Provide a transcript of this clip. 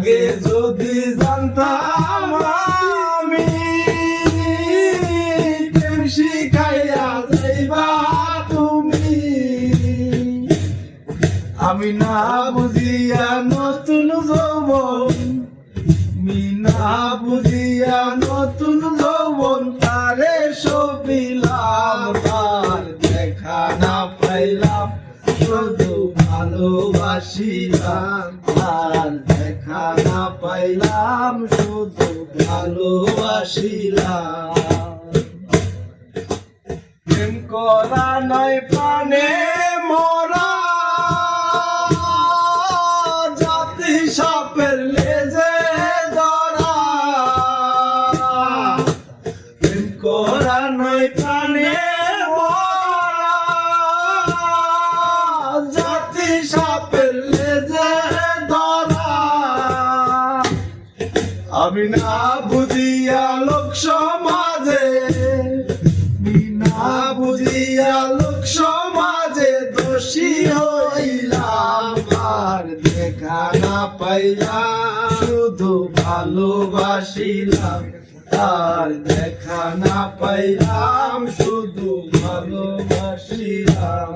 আগে যদি জানতাম আমি প্রেম শিখাইয়া যাইবা তুমি। আমি না বুঝিয়া নতুন যৌবন আমি না বুঝিয়া নতুন যৌবন, তারে সবিলাম, তার দেখা না পাইলাম। শুধু ভালোবাসিলাম তার দেখা না পাইলাম, শুধু ভালোবাসিলাম। প্রেম করা নয় প্রাণে মরা, জাতি সাপের লেজে ধরা। প্রেম করা নয় প্রাণে সাপের লেজে ধরা, আমি না বুঝিয়া লোক সমাজে না বুঝিয়া লোক সমাজে দোষী হইলাম। আর দেখা না পাইলাম, শুধু ভালোবাসিলাম। আর দেখা না পাইলাম, শুধু ভালোবাসিলাম।